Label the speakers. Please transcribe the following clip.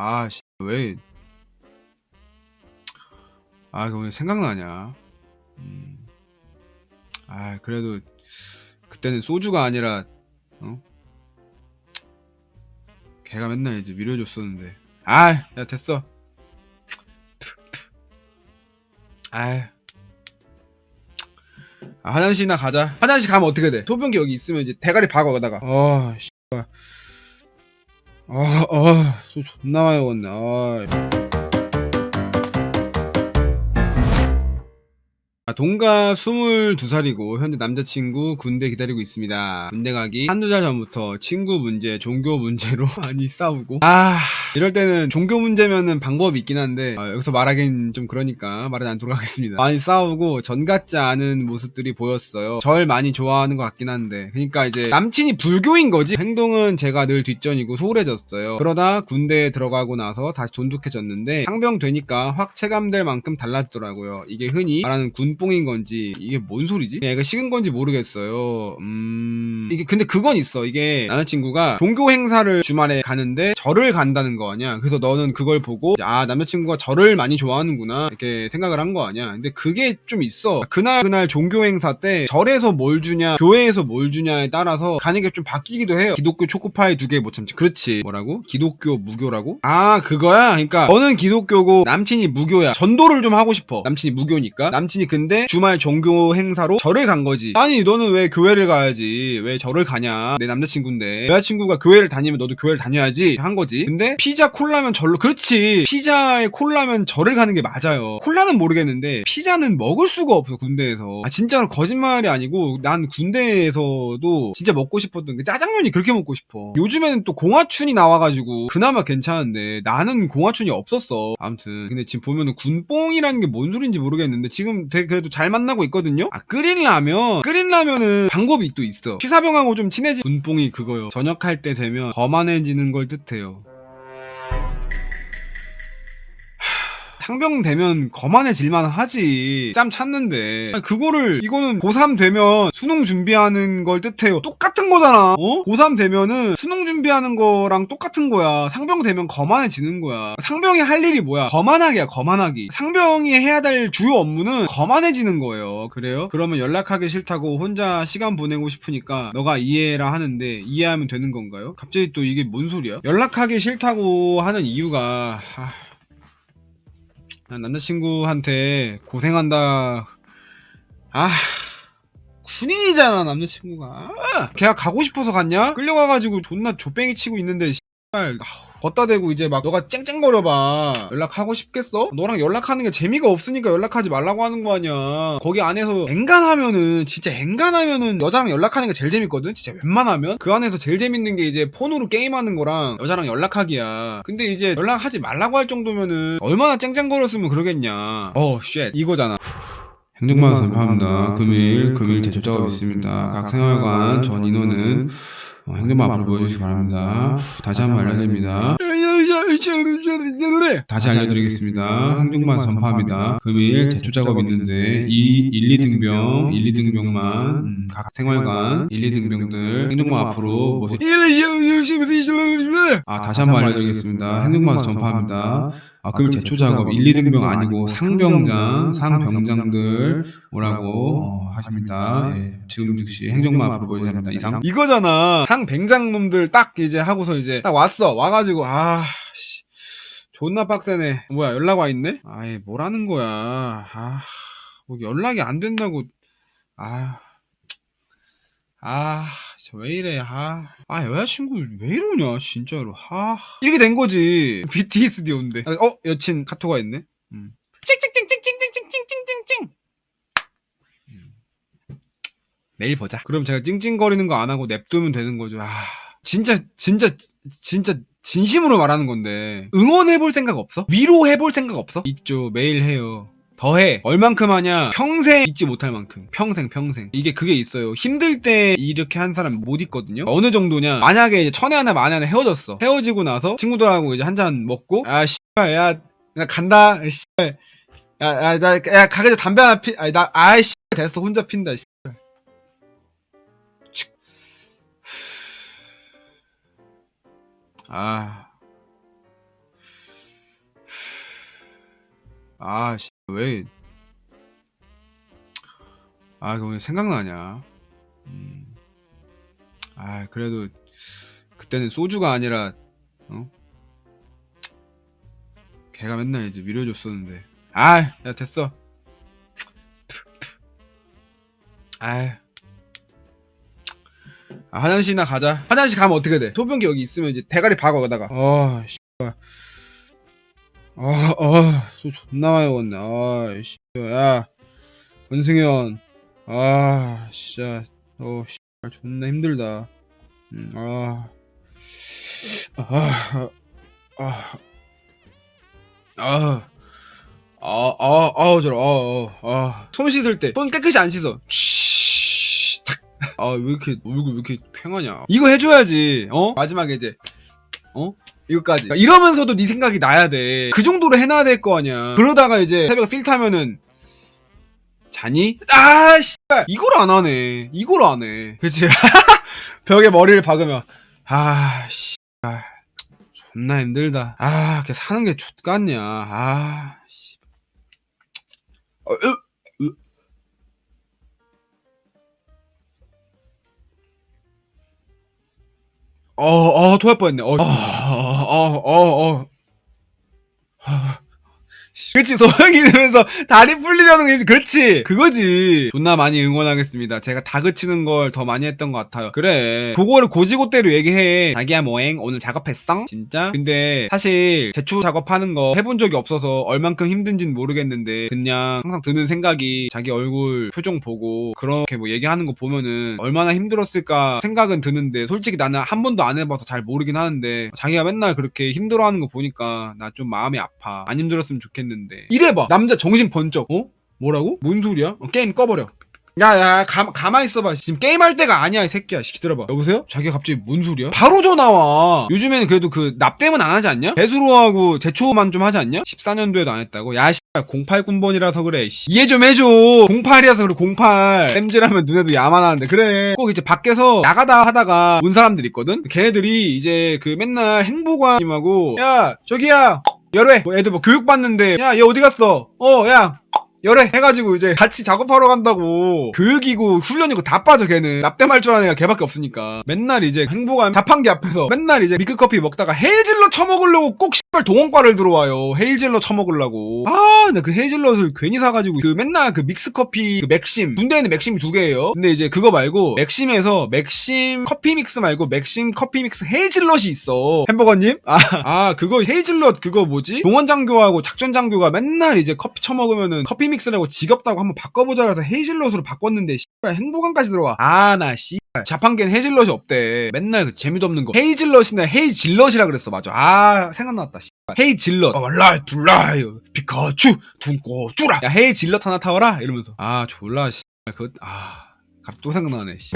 Speaker 1: 아, 씨, 왜? 아, 그왜 생각나냐? 음. 아, 그래도 그때는 소주가 아니라 어? 걔가 맨날 이제 밀어줬었는데. 아, 야 됐어. 아. 아, 화장실이나 가자. 화장실 가면 어떻게 돼? 소변기 여기 있으면 이제 대가리 박아 거다가. 어, 씨. 아, 아, 소 존나 많이 먹었네. 아. 아, 동갑 22살이고 현재 남자친구 군대 기다리고 있습니다. 군대 가기 한두 달 전부터 친구 문제, 종교 문제로 많이 싸우고 아 이럴 때는 종교 문제면은 방법이 있긴 한데 아, 여기서 말하긴 좀 그러니까 말은 안 돌아가겠습니다. 많이 싸우고 전 같지 않은 모습들이 보였어요. 절 많이 좋아하는 것 같긴 한데 그러니까 이제 남친이 불교인 거지 행동은 제가 늘 뒷전이고 소홀해졌어요. 그러다 군대에 들어가고 나서 다시 돈독해졌는데 상병 되니까 확 체감될 만큼 달라지더라고요. 이게 흔히 말하는 군 뽕인 건지 이게 뭔 소리지? 얘가 식은 건지 모르겠어요. 음 이게 근데 그건 있어. 이게 남자친구가 종교 행사를 주말에 가는데 절을 간다는 거 아니야. 그래서 너는 그걸 보고 아 남자친구가 절을 많이 좋아하는구나 이렇게 생각을 한 거 아니야. 근데 그게 좀 있어. 그날 그날 종교 행사 때 절에서 뭘 주냐, 교회에서 뭘 주냐에 따라서 가는 게 좀 바뀌기도 해요. 기독교 초코파이 두 개 못 참지. 그렇지. 뭐라고? 기독교 무교라고? 아 그거야. 그러니까 너는 기독교고 남친이 무교야. 전도를 좀 하고 싶어. 남친이 무교니까. 남친이 근데 주말 종교 행사로 절을 간 거지. 아니 너는 왜 교회를 가야지? 왜 절을 가냐? 내 남자친구인데 여자친구가 교회를 다니면 너도 교회를 다녀야지 한 거지. 근데 피자 콜라면 절로 그렇지. 피자에 콜라면 절을 가는 게 맞아요. 콜라는 모르겠는데 피자는 먹을 수가 없어 군대에서. 아 진짜로 거짓말이 아니고 난 군대에서도 진짜 먹고 싶었던 게 짜장면이 그렇게 먹고 싶어. 요즘에는 또 공화춘이 나와가지고 그나마 괜찮은데 나는 공화춘이 없었어. 아무튼 근데 지금 보면은 군뽕이라는 게 뭔 소린지 모르겠는데 지금 되게 그래도 잘 만나고 있거든요. 아 끓인 라면 끓인 라면은 방법이 또 있어. 취사병하고 좀 친해지. 군뽕이 그거요. 전역할 때 되면 거만해지는 걸 뜻해요. 상병 되면 거만해질만 하지. 짬 찾는데. 그거를, 이거는 고3 되면 수능 준비하는 걸 뜻해요. 똑같은 거잖아. 어? 고3 되면은 수능 준비하는 거랑 똑같은 거야. 상병 되면 거만해지는 거야. 상병이 할 일이 뭐야? 거만하기야, 거만하기. 상병이 해야 될 주요 업무는 거만해지는 거예요. 그래요? 그러면 연락하기 싫다고 혼자 시간 보내고 싶으니까 너가 이해해라 하는데 이해하면 되는 건가요? 갑자기 또 이게 뭔 소리야? 연락하기 싫다고 하는 이유가, 하... 난 남자친구한테 고생한다. 아, 군인이잖아, 남자친구가. 아, 걔가 가고 싶어서 갔냐? 끌려가가지고 존나 조뱅이 치고 있는데, 아우, 걷다 대고 이제 막 너가 쨍쨍거려봐. 연락하고 싶겠어? 너랑 연락하는 게 재미가 없으니까 연락하지 말라고 하는 거 아니야. 거기 안에서 앵간하면은, 진짜 앵간하면은 여자랑 연락하는 게 제일 재밌거든? 진짜 웬만하면? 그 안에서 제일 재밌는 게 이제 폰으로 게임하는 거랑 여자랑 연락하기야. 근데 이제 연락하지 말라고 할 정도면은 얼마나 쨍쨍거렸으면 그러겠냐. 어, 쉣. 이거잖아.
Speaker 2: 행정반 선포합니다. 금일, 금일 제초 작업 있습니다. 각 생활관 전 인원은 어, 행정반 앞으로 보여주시기 바랍니다. 다시 한번 알려드립니다. 다시 알려드리겠습니다. 행정반 선포합니다. 금일 제초 작업 있는데 이 1, 2등병, 1, 2등병만 음, 각 생활관 1, 2등병들 행정반 앞으로 모시... 아 다시 한번 알려드리겠습니다. 행정반 전파합니다. 아 금일 제초 작업 1, 2등병 아니고 상병장, 상병장들 오라고 어, 하십니다. 예, 지금 즉시 행정반 앞으로 보여주셔야 합니다. 이상.
Speaker 1: 이거잖아. 상뱅장 놈들 딱 이제 하고서 이제 딱 왔어. 와가지고 아 씨. 존나 빡세네. 뭐야 연락 와 있네? 아이 뭐라는 거야. 아, 뭐 연락이 안 된다고. 아, 아, 진짜 왜 이래? 아, 아 여자친구 왜 이러냐 진짜로. 아, 이렇게 된 거지. BTSD 온대. 아, 어 여친 카톡 와 있네. 음. 찡찡찡찡찡찡찡찡찡찡찡. 내일 보자. 그럼 제가 찡찡거리는 거 안 하고 냅두면 되는 거죠. 아, 진짜, 진짜, 진짜, 진심으로 말하는 건데. 응원해볼 생각 없어? 위로해볼 생각 없어? 있죠. 매일 해요. 더 해. 얼만큼 하냐? 평생 잊지 못할 만큼. 평생, 평생. 이게 그게 있어요. 힘들 때 이렇게 한 사람 못 있거든요? 어느 정도냐? 만약에 이제 천에 하나, 만에 하나 헤어졌어. 헤어지고 나서 친구들하고 이제 한 잔 먹고, 아, 씨발, 야, 나 간다. 씨발. 야, 야, 가게 전에 담배 하나 피, 아니, 나, 아이, 씨, 됐어. 혼자 핀다, 씨. 아. 아, 씨, 왜? 아, 왜 생각나냐? 음. 아, 그래도 그때는 소주가 아니라 어? 걔가 맨날 이제 밀어줬었는데. 아, 야 됐어. 아. 아, 화장실이나 가자. 화장실 가면 어떻게 돼? 소변기 여기 있으면 이제 대가리 박아 가다가. 아, 씨. 아, 아, 소 존나 많이 먹었네. 아, 씨. 야, 원승현. 아, 진짜. 어, 씨. 존나 힘들다. 음, 아. 아, 아, 아, 아, 아, 아, 저러, 아, 아, 아. 손 씻을 때, 손 깨끗이 안 씻어. 쉬, 탁. 아, 왜 이렇게, 얼굴 왜 이렇게 팽하냐. 이거 해줘야지, 어? 마지막에 이제, 어? 이거까지. 이러면서도 네 생각이 나야 돼. 그 정도로 해놔야 될 거 아니야. 그러다가 이제 새벽에 필 타면은, 자니? 아, 씨발. 이걸 안 하네. 이걸 안 해. 그치? 벽에 머리를 박으면, 아, 씨발. 존나 힘들다. 아, 이렇게 사는 게 족같냐. 아, 씨. 어, 으, 으. 어, 어, 토할 뻔했네. 어, 어, 어, 어, 어. 어. 그치 소영이 들으면서 다리 풀리려는 게 그렇지 그거지. 존나 많이 응원하겠습니다. 제가 다그치는 걸 더 많이 했던 것 같아요. 그래. 그거를 고지고대로 얘기해. 자기야 뭐행? 오늘 작업했어? 진짜? 근데 사실 제초 작업하는 거 해본 적이 없어서 얼만큼 힘든지는 모르겠는데 그냥 항상 드는 생각이 자기 얼굴 표정 보고 그렇게 뭐 얘기하는 거 보면은 얼마나 힘들었을까 생각은 드는데 솔직히 나는 한 번도 안 해봐서 잘 모르긴 하는데 자기가 맨날 그렇게 힘들어하는 거 보니까 나 좀 마음이 아파. 안 힘들었으면 좋겠는데 이래봐 남자 정신 번쩍 어? 뭐라고? 뭔 소리야? 어, 게임 꺼버려 야야 가만히 있어봐 지금 게임할 때가 아니야 이 새끼야 시 기다려봐 여보세요? 자기가 갑자기 뭔 소리야? 바로 전화와 요즘에는 그래도 그 납땜은 안 하지 않냐? 배수로하고 제초만 좀 하지 않냐? 14년도에도 안 했다고? 야 씨발 08군번이라서 그래 씨. 이해 좀 해줘 08이라서 그래 08 땜질하면 눈에도 야만하는데 그래 꼭 이제 밖에서 나가다 하다가 온 사람들 있거든? 걔네들이 이제 그 맨날 행보관님하고 야 저기야 열애. 뭐 애들 뭐 교육 받는데 야 얘 어디 갔어? 어야 열애. 해가지고 이제 같이 작업하러 간다고. 교육이고 훈련이고 다 빠져 걔는. 납땜할 줄 아는 애가 걔밖에 없으니까. 맨날 이제 행보관 자판기 앞에서 맨날 이제 미크커피 먹다가 헤이즐넛 처먹으려고 꼭 씨발 동원과를 들어와요. 헤이즐넛 처먹으려고. 아나그 헤이즐넛을 괜히 사가지고 그 맨날 그 믹스커피 그 맥심 군대에는 맥심이 두 개예요. 근데 이제 그거 말고 맥심에서 맥심 커피 믹스 말고 맥심 커피 믹스 헤이즐넛이 있어. 햄버거님? 아, 아 그거 헤이즐넛 그거 뭐지? 동원장교하고 작전장교가 맨날 이제 커피 처먹으면은 커피 믹스라고 지겹다고 한번 바꿔보자 해서 헤이즐넛으로 바꿨는데 씨발 행보관까지 들어와. 아 나 씨발 자판기엔 헤이즐넛이 없대. 맨날 그 재미도 없는 거. 헤이즐넛이나 헤이질럿이라 그랬어. 맞아. 아 생각났다 씨발 헤이질럿 어, 라이 블라이 피카츄 둥꼬 쭈라. 야 헤이질럿 하나 타와라 이러면서. 아 졸라 씨발 그아 갑자기 또 생각나네 씨